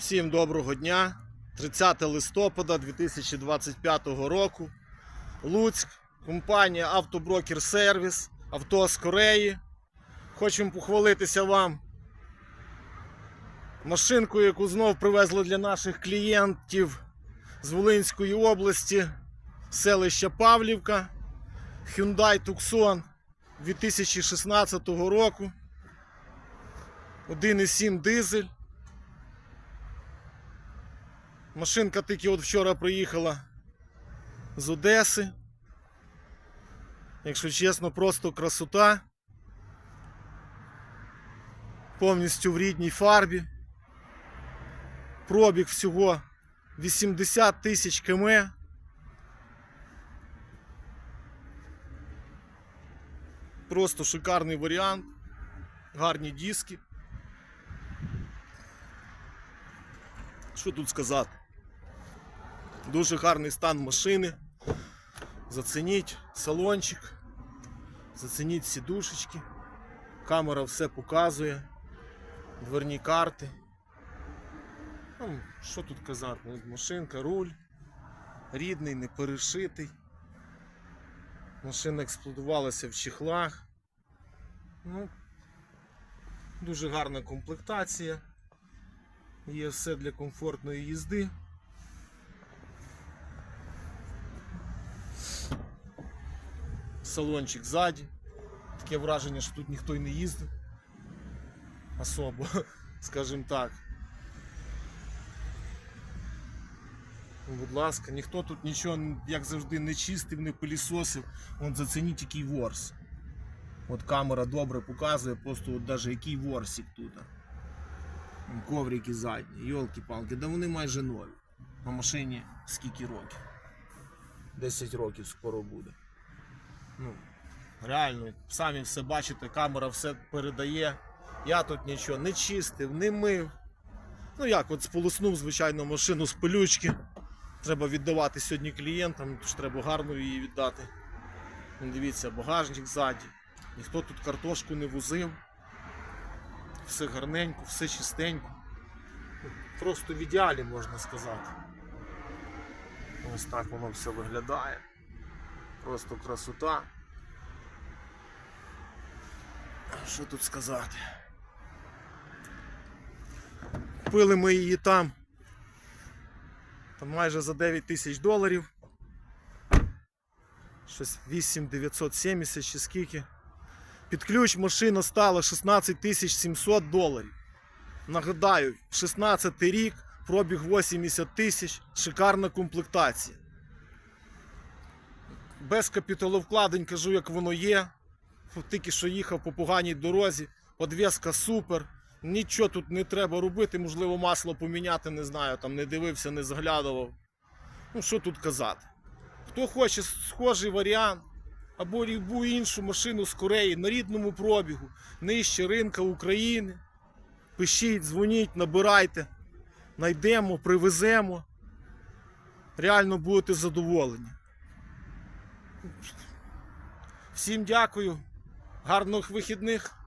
Всім доброго дня. 30 листопада 2025 року. Луцьк, компанія Автоброкер Сервіс, авто з Кореї. Хочемо похвалитися вам машинкою, яку знов привезли для наших клієнтів з Волинської області, селища Павлівка. Hyundai Tucson 2016 року. 1,7 дизель. Машинка тільки от вчора приїхала з Одеси. Якщо чесно, просто красота. Повністю в рідній фарбі. Пробіг всього 80 тисяч км. Просто шикарний варіант. Гарні диски. Що тут сказати? Дуже гарний стан машини. Зацініть салончик, зацініть сідушечки. Камера все показує. Дверні карти. Ну, що тут казати? Машинка, руль. Рідний, не перешитий. Машина експлуатувалася в чехлах. Ну, дуже гарна комплектація. Є все для комфортної їзди. Салончик ззаді. Таке враження, що тут ніхто й не їздив. Особо, скажімо так. Ну, Будь ласка, ніхто тут нічого, як завжди, не чистив, не пилісосив. От зацініть який ворс. От камера добре показує, просто от даже який ворсик тут. Коврики задні, йолки-палки, да вони майже нові. На машині скільки років? 10 років скоро буде. Ну, реально, самі все бачите, камера все передає. Я тут нічого не чистив, не мив. Ну як, от сполоснув, звичайно, машину з пилючки. Треба віддавати сьогодні клієнтам, тож треба гарно її віддати. Ну, Дивіться, багажник ззаді. Ніхто тут картошку не возив. Все гарненько, все чистенько. Просто в ідеалі можна сказати. Ось так воно все виглядає. Просто красота. Що тут сказати? Купили ми її там. Там майже за 9 тисяч доларів. Щось 8970 чи скільки. Під ключ машина стала 16 тисяч 700 доларів. Нагадаю, 16 рік, пробіг 80 тисяч, шикарна комплектація. Без капіталовкладень кажу, як воно є. Тільки що їхав по поганій дорозі, подвеска супер. Нічого тут не треба робити, можливо, масло поміняти, не знаю, там не дивився, не заглядував. Ну, що тут казати? Хто хоче схожий варіант, або любу іншу машину з Кореї на рідному пробігу, нижче ринка України. Пишіть, дзвоніть, набирайте, найдемо, привеземо. Реально будете задоволені. Всім дякую, гарних вихідних.